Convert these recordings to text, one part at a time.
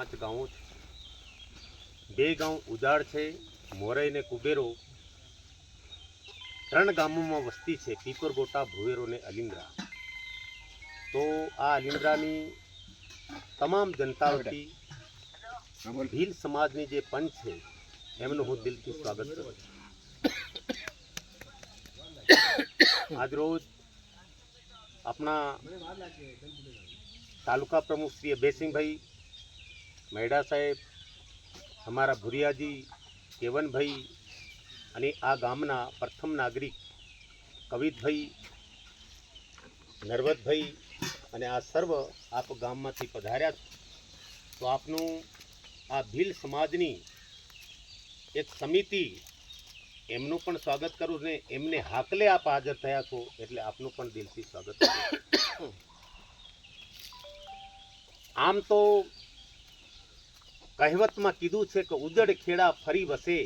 પાંચ ગામો છે. બે ગામ ઉજાડ છે, મોરઈ ને કુબેરો. ત્રણ ગામોમાં વસ્તી છે પીપરગોટા ભુવેરો ને અલિંદ્રા. તો આ અલિંદ્રાની તમામ જનતા વતી ભીલ સમાજની જે પંચ છે, એમનું હું દિલથી સ્વાગત કરું છું. આજરોજ આપણા તાલુકા પ્રમુખ શ્રી અભયસિંહભાઈ મૈડા સાહેબ, અમારા ભુરિયાજી કેવનભાઈ અને આ ગામના પ્રથમ નાગરિક કવિતભાઈ નરવતભાઈ અને આ સર્વ આપ ગામમાંથી પધાર્યા તો આપનું આ ભીલ સમાજની એક સમિતિ, એમનું પણ સ્વાગત કરું ને એમને હાકલે આપ હાજર થયા છો એટલે આપનું પણ દિલથી સ્વાગત કરું આમ તો કહેવતમાં કીધું છે કે ઉજડ ખેડા ફરી વસે,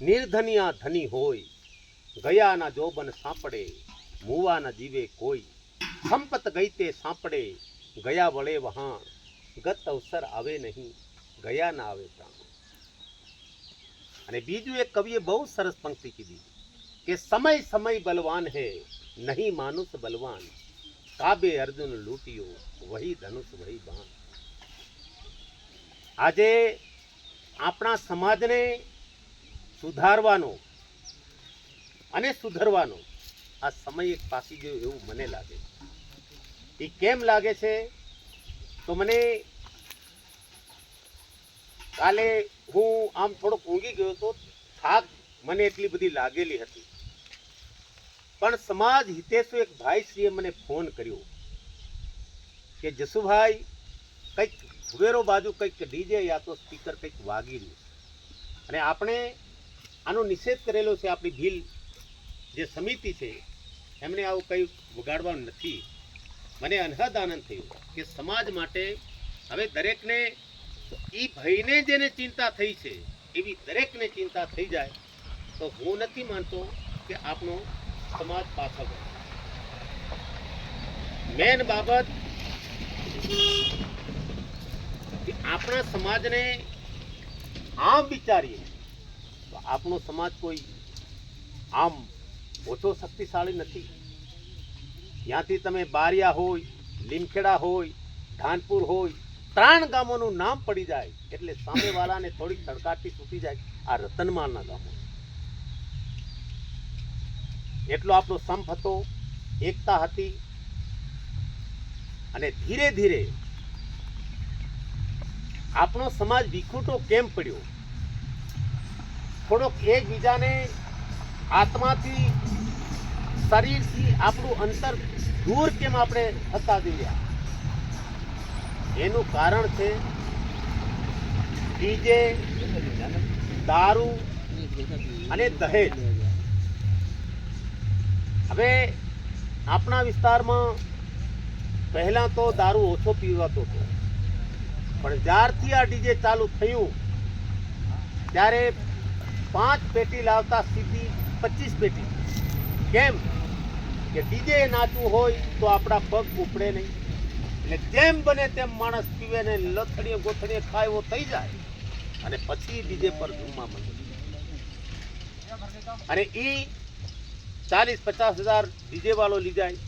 નિર્ધનિયા ધની હોય, ગયાના જોબન સાંપડે, મુવાના જીવે કોઈ, સંપત ગઈ તે સાંપડે, ગયા વળે વહાણ, ગત અવસર આવે નહીં, ગયા ના આવે પ્રાણ. અને બીજું એક કવિએ બહુ સરસ પંક્તિ કીધી કે સમય સમય બલવાન હે, નહીં માનુસ બલવાન, કાબે અર્જુન લૂટ્યો, વહી ધનુષ વહી બાણ. આજે આપણા સમાજને સુધારવાનો અને સુધરવાનો આ સમય એક પાસી ગયો એવું મને લાગે. એ કેમ લાગે છે? તો મને કાલે હું આમ થોડોક ઊંઘી ગયો તો થાક મને એટલી બધી લાગેલી હતી. પણ સમાજ હિતેશુ એક ભાઈશ્રીએ મને ફોન કર્યો કે જસુભાઈ કંઈક બાજુ કંઈક ડીજે યા તો સ્પીકર કંઈક વાગી રહ્યું છે. અને આપણે આનો નિષેધ કરેલો છે આપણી ભીલ જે સમિતિ છે, એમણે આવું કંઈ વગાડવાનું નથી. મને અનહદ આનંદ થયો કે સમાજ માટે હવે દરેકને એ ભયને જેને ચિંતા થઈ છે, એવી દરેકને ચિંતા થઈ જાય, તો હું નથી માનતો કે આપણો સમાજ પાછળ મેન બાબત કે આપણા સમાજને આમ વિચારીએ, તો આપણો સમાજ કોઈ આમ ઓછો શક્તિશાળી નથી. ત્યાંથી તમે બારિયા હોય, લીમખેડા હોય, ધાનપુર હોય, ત્રણ ગામોનું નામ પડી જાય, એટલે સામેવાળાને થોડીક તડકાટી તૂટી જાય આ રતનમાળના ગામો. એટલો આપણો સંપ હતો, એકતા હતી, અને ધીરે ધીરે આપણો સમાજ વિખૂટો કેમ પડ્યો? થોડોક એકબીજાને આત્માથી, શરીરથી આપણું અંતર દૂર કેમ આપણે થતા રહ્યા? એનું કારણ છે ડીજે, દારૂ અને દહેજ. હવે આપણા વિસ્તારમાં પહેલા તો દારૂ ઓછો પીવાતો હતો. પણ જ્યારથી આ ડીજે ચાલુ થયું, ત્યારે પાંચ પેટી લાવતા સીધી પચીસ પેટી. કેમ? કે ડીજે નાચવું હોય તો આપણા પગ ઉપડે નહીં. એટલે જેમ બને તેમ માણસ પીવે ને લથડીએ ખાય એવો થઈ જાય. અને પછી ડીજે પર ધૂમા માંડે. અને એ ચાલીસ પચાસ હજાર ડીજે વાળો લઈ જાય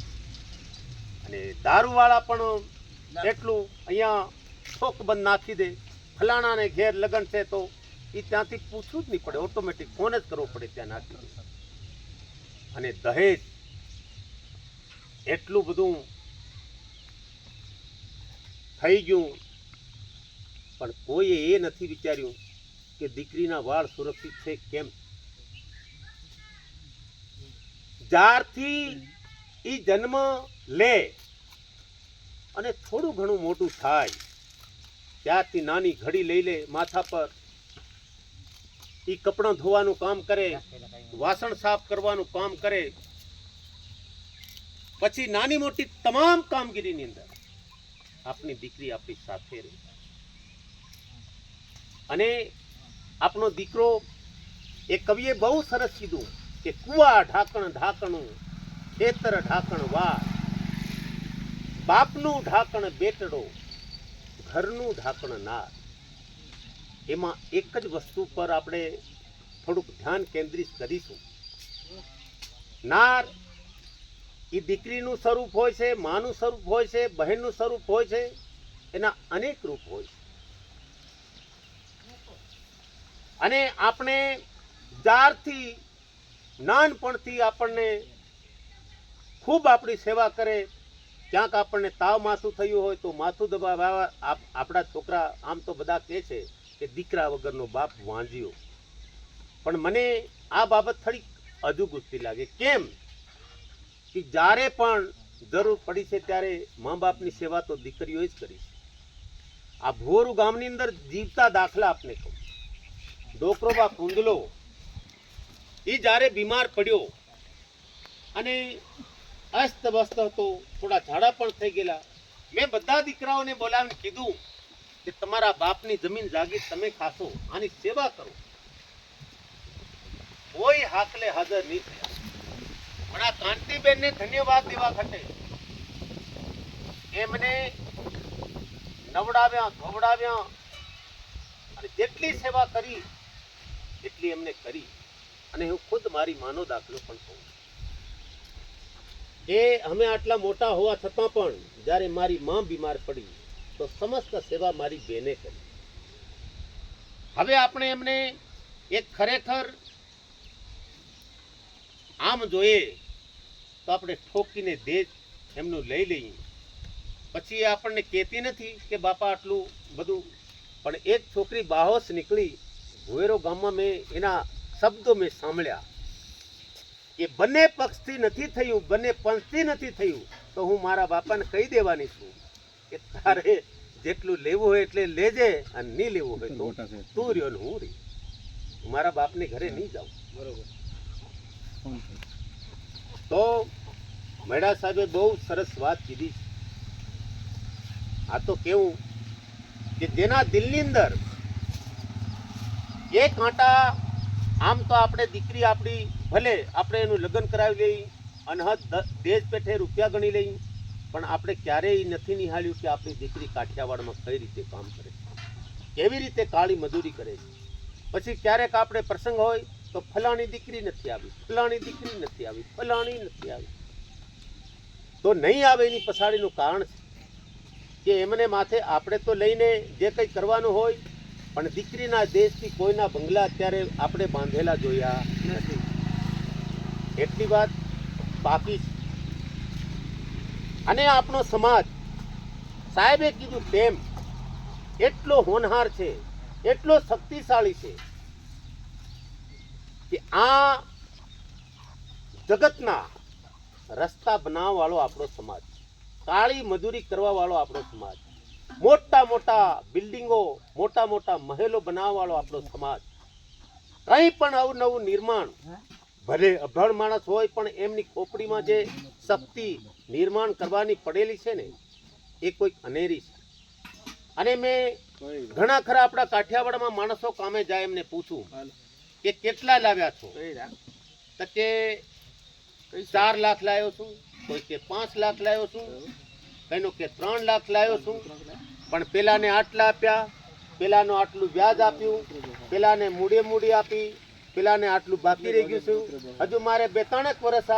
અને દારૂવાળા પણ એટલું અહીંયા શોક બંધ નાખી દે. ફલાણાને ઘેર લગન છે તો એ ત્યાંથી પૂછવું જ નહીં પડે. ઓટોમેટિક ફોન જ કરવો પડે ત્યાં નાખી દે. અને દહેજ એટલું બધું થઈ ગયું. પણ કોઈએ એ નથી વિચાર્યું કે દીકરીના વાળ સુરક્ષિત છે કેમ? જ્યારથી એ જન્મ લે અને થોડું ઘણું મોટું થાય ત્યારથી નાની ઘડી લઈ લે, માથા પર. એ કપડાં ધોવાનું કામ કરે, વાસણ સાફ કરવાનું કામ કરે. પછી નાની મોટી તમામ કામગીરીની અંદર આપની દીકરી આપણી સાથે રહે. અને આપણો દીકરો એ કવિએ બહુ સરસ કીધું કે, કુવા ઢાંકણ ઢાંકણું, ખેતર ઢાંકણ વા બાપનું ઢાંકણ બેટડો ઘરનું ઢાંકણ નાર એમાં એક જ વસ્તુ પર આપણે થોડુંક ધ્યાન કેન્દ્રિત કરીશું. નાર એ દીકરીનું સ્વરૂપ હોય છે, માનું સ્વરૂપ હોય છે, બહેનનું સ્વરૂપ હોય છે, એના અનેક રૂપ હોય છે. અને આપણે જ્યારથી નાનપણથી આપણને ખૂબ આપણી સેવા કરે ક્યાંક આપણને તાવ માથું થયું હોય તો માથું દબાવવા આપ- આપણા છોકરા આમ તો બધા કહે છે કે દીકરા વગરનો બાપ વાંજ્યો પણ મને આ બાબત થોડીક હજુ ગુસ્તી લાગે. કેમ? કે જ્યારે પણ જરૂર પડી છે ત્યારે મા બાપની સેવા તો દીકરીઓ જ કરી છે. આ ભોરુ ગામની અંદર જીવતા દાખલા આપને કહું. ડોકરોબા કુંદલો એ જ્યારે બીમાર પડ્યો અને અસ્ત વ્યસ્ત હતો થોડા ઝાડા પણ થઈ ગયેલા. મેં બધા દીકરાઓને બોલાવીને કીધું કે તમારા બાપની જમીન જાગી તમે ખાશો, આની સેવા કરો. કોઈ હાકલે હાજર નહીં થયા. પણ આ કાંતિબેનને ધન્યવાદ દેવા ખાતે એમને નવડાવ્યા, ધોવડાવ્યા અને જેટલી સેવા કરી, એટલી એમને કરી. અને હું ખુદ મારી માનો દાખલો પણ કહું કે અમે આટલા મોટા હોવા છતાં પણ જ્યારે મારી માં બીમાર પડી, તો સમસ્ત સેવા મારી બેને કરી. હવે આપણે એમને એક ખરેખર આમ જોઈએ તો આપણે ઠોકીને દેજ એમનું લઈ લઈએ. પછી આપણને કહેતી નથી કે બાપા આટલું બધું, પણ એક છોકરી બાહોશ નીકળી ભુવેરો ગામમાં મેં એના શબ્દો મેં સાંભળ્યા. એ બંને પક્ષથી નથી થયું બંને પંચથી નથી થયું તો હું મારા બાપાને કહી દેવાની છું કે તારે જેટલું લેવું હોય એટલે લેજે અને નહીં લેવું હોય તો તું રહ્યો ને હું રહી. હું મારા બાપને ઘરે નહીં જાઉં. બરોબર. તો મેડા સાહેબે બહુ સરસ વાત કીધી આ તો કેવું કે જેના દિલની અંદર એક કાંટા આમ તો આપણે દીકરી આપણી ભલે આપણે એનું લગ્ન કરાવી લઈ અનહદ દેજ પેઠે રૂપિયા ગણી લઈ, પણ આપણે ક્યારેય નથી નિહાળ્યું કે આપણી દીકરી કાઠિયાવાડમાં કઈ રીતે કામ કરે છે, કેવી રીતે કાળી મજૂરી કરે છે. પછી ક્યારેક આપણે પ્રસંગ હોય તો ફલાણી દીકરી નથી આવી, ફલાણી દીકરી નથી આવી, ફલાણી નથી આવી. તો નહીં આવે એની પછાડીનું કારણ છે કે એમને માથે આપણે તો લઈને જે કંઈ કરવાનું હોય, પણ દીકરીના દેશથી કોઈના બંગલા અત્યારે આપણે બાંધેલા જોયા નથી. એટલી વાત બાકી છે. અને આપણો સમાજ, સાહેબે કીધું તેમ, એટલો હોનહાર છે, એટલો શક્તિશાળી છે, કે આ જગતના રસ્તા બનાવવાળો આપણો સમાજ કાળી મજૂરી કરવાવાળો આપણો સમાજ મોટા મોટા બિલ્ડિંગો, મોટા મોટા મહેલો બનાવવા વાળો આપણો સમાજ કંઈ પણ અવનવું નિર્માણ ભલે અભણ માણસ હોય પણ એમની ખોપડીમાં જે શક્તિ નિર્માણ કરવાની પડેલી છે ને એ કોઈક અનેરી છે. અને મેં ઘણા ખરા આપણા કાઠિયાવાડમાં માણસો કામે જાય એમને પૂછું કે કેટલા લાવ્યા છો? તો કે ચાર લાખ લાવ્યો છું કોઈ કે પાંચ લાખ લાવ્યો છું કઈનો કે ત્રણ લાખ લાવ્યો છું. પણ પેલાને આટલા આપ્યા પેલાનો આટલું વ્યાજ આપ્યું પેલાને મૂડે મૂડી આપી પેલાને આટલું બાકી રહી ગયું છું. હજુ મારે બે ત્રણેક વર્ષ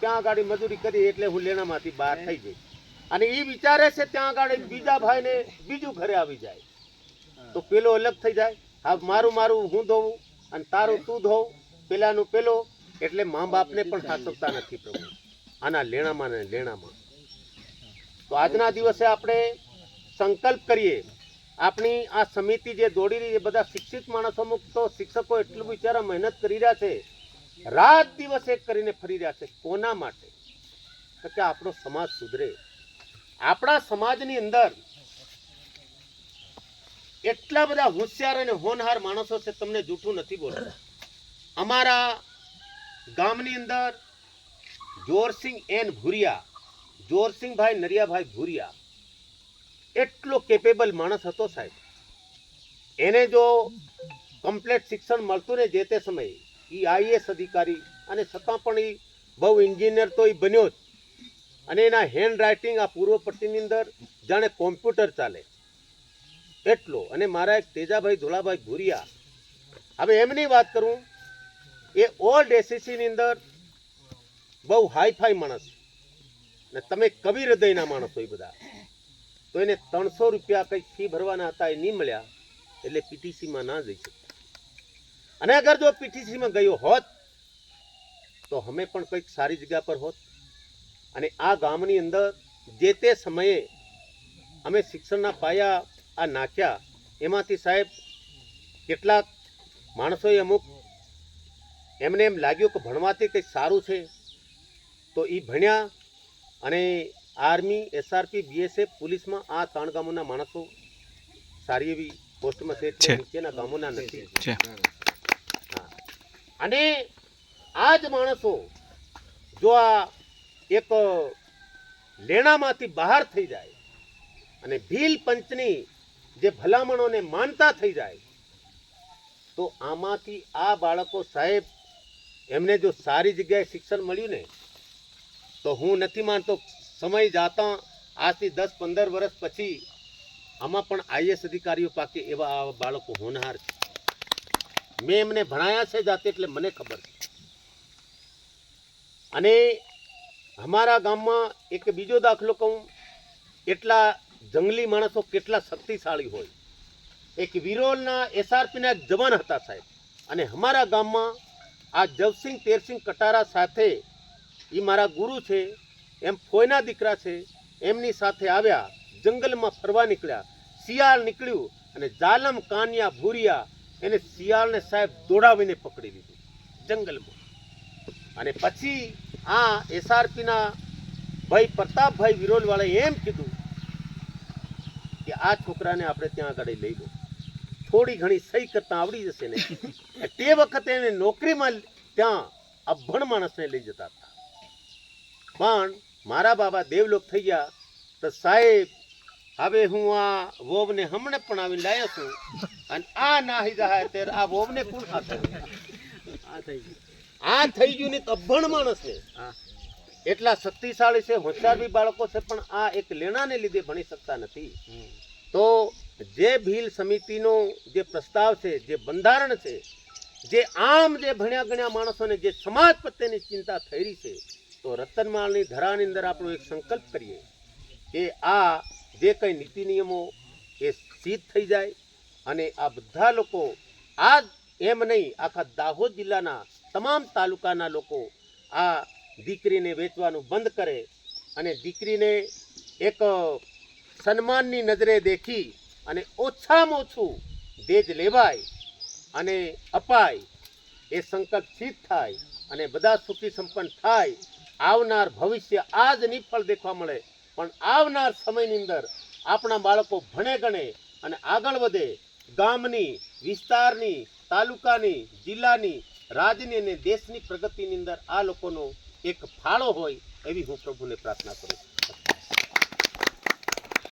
ત્યાં આગળ મજૂરી કરી એટલે હું લેણામાંથી બહાર થઈ જઈશ. અને એ વિચારે છે ત્યાં આગળ બીજા ભાઈને બીજું ઘરે આવી જાય. તો પેલો અલગ થઈ જાય. હા, મારું મારું હું ધોવું અને તારું તું ધોવ પેલાનું પેલો, એટલે મા બાપને પણ સાચવતા નથી પ્રભુ. આના લેણામાં ને લેણામાં. તો આજના દિવસે આપણે સંકલ્પ કરીએ આપણી આ સમિતિ જે દોડી રહી છે, બધા શિક્ષિત માણસો તો શિક્ષકો એટલું બિચારા મહેનત કરી રહ્યા છે. રાત દિવસ એક કરીને ફરી રહ્યા છે. કોના માટે? તો કે આપણો સમાજ સુધરે. આપણા સમાજની અંદર એટલા બધા હોશિયાર અને હોનહાર માણસો છે, તમને જૂઠું નથી બોલતા. અમારા ગામની અંદર જોરસિંહ એન ભુરિયા, જોરસિંહભાઈ નરિયાભાઈ ભુરિયા એટલો કેપેબલ માણસ હતો સાહેબ. એને જો કમ્પ્લેટ શિક્ષણ મળતું ને જે તે સમયે એ આઈએસ અધિકારી અને છતાં પણ એ બહુ એન્જિનિયર તો એ બન્યો જ. અને એના હેન્ડ રાઇટિંગ આ પૂર્વ પટ્ટીની અંદર જાણે કોમ્પ્યુટર ચાલે. એટલો. અને મારા એક તેજાભાઈ ધોલાભાઈ ભૂરિયા, હવે એમની વાત કરું, એ ઓલ્ડ એસીસીની અંદર બહુ હાઈફાઈ માણસ ને તમે કવિ હૃદયના માણસો એ બધા. તો એને ત્રણસો રૂપિયા કંઈક ફી ભરવાના હતા એ નહીં મળ્યા, એટલે પીટીસીમાં ના જઈ શકતા અને અગર જો પીટીસીમાં ગયો હોત, તો અમે પણ કંઈક સારી જગ્યા પર હોત. અને આ ગામની અંદર જે તે સમયે અમે શિક્ષણના પાયા આ નાખ્યા, એમાંથી સાહેબ કેટલાક માણસોએ અમુક એમને એમ લાગ્યું કે ભણવાથી કંઈક સારું છે. તો એ ભણ્યા અને આર્મી એસઆરપી બીએસએફ પોલીસમાં આ ત્રણ ગામોના માણસો સારી એવી પોસ્ટમાં છે. નીચેના ગામોના નથી. અને આ જ માણસો જો આ એક લેણામાંથી બહાર થઈ જાય અને ભીલ પંચની જે ભલામણોને માનતા થઈ જાય તો આમાંથી આ બાળકો સાહેબ એમને જો સારી જગ્યાએ શિક્ષણ મળ્યું ને તો હું નથી માનતો સમય જાતા આજથી દસ પંદર વર્ષ પછી આમાં પણ આઈએસ અધિકારીઓ પાકે એવા બાળકો હોનહાર છે. મેં એમને ભણાયા છે જાતે એટલે મને ખબર છે. અને અમારા ગામમાં એક બીજો દાખલો કહું, એટલા જંગલી માણસો કેટલા શક્તિશાળી હોય. એક વિરોલના એસઆરપીના એક જવાન હતા સાહેબ. અને અમારા ગામમાં આ જવસિંહ તેરસિંહ કટારા સાથે એ મારા ગુરુ છે. એમ ફોયના દીકરા છે એમની સાથે આવ્યા જંગલમાં ફરવા નીકળ્યા. શિયાળ નીકળ્યું અને જાલમ કાનિયા ભૂરિયા એને શિયાળને સાહેબ દોડાવીને પકડી લીધું જંગલમાં. અને પછી આ એસઆરપીના ભાઈ પ્રતાપભાઈ વિરોલવાળાએ એમ કીધું કે આ છોકરાને આપણે ત્યાં આગળ લઈ લો થોડી ઘણી સહી કરતા આવડી જશે ને. તે વખતે એને નોકરીમાં ત્યાં અભણ માણસને લઈ જતા હતા. પણ મારા બાબા દેવલોક થઈ ગયા. તો સાહેબ હવે હું આ વોવને હમણે પણ આવીને લાવ્યો છું. અને આ નાહી જાય ત્યારે આ વોવને કોણ ખાતો આ થઈ ગયું. આ થઈ ગયું ને તબ્બણ માણસ છે. એટલા શક્તિશાળી છે હોશિયાર બી બાળકો છે પણ આ એક લેણાને લીધે ભણી શકતા નથી. તો જે ભીલ સમિતિનો જે પ્રસ્તાવ છે જે બંધારણ છે જે આમ જે ભણ્યા ગણ્યા માણસોને જે સમાજ પ્રત્યેની ચિંતા થઈ રહી છે તો રતનમાળની ધરાની અંદર આપણો એક સંકલ્પ કરીએ કે આ જે કંઈ નીતિ નિયમો એ સિદ્ધ થઈ જાય અને આ બધા લોકો આ એમ નહીં, આખા દાહોદ જિલ્લાના તમામ તાલુકાના લોકો આ દીકરીને વેચવાનું બંધ કરે અને દીકરીને એક સન્માનની નજરે દેખી અને ઓછામાં ઓછું દેજ લેવાય અને અપાય એ સંકલ્પ સિદ્ધ થાય અને બધા સુખી સંપન્ન થાય આવનાર ભવિષ્ય આ જ નિફળ દેખવા મળે. પણ આવનાર સમયની અંદર આપણા બાળકો ભણે ગણે અને આગળ વધે. ગામની, વિસ્તારની, તાલુકાની, જિલ્લાની, રાજ્યની અને દેશની પ્રગતિની અંદર આ લોકોનો એક ફાળો હોય એવી હું પ્રભુને પ્રાર્થના કરું છું.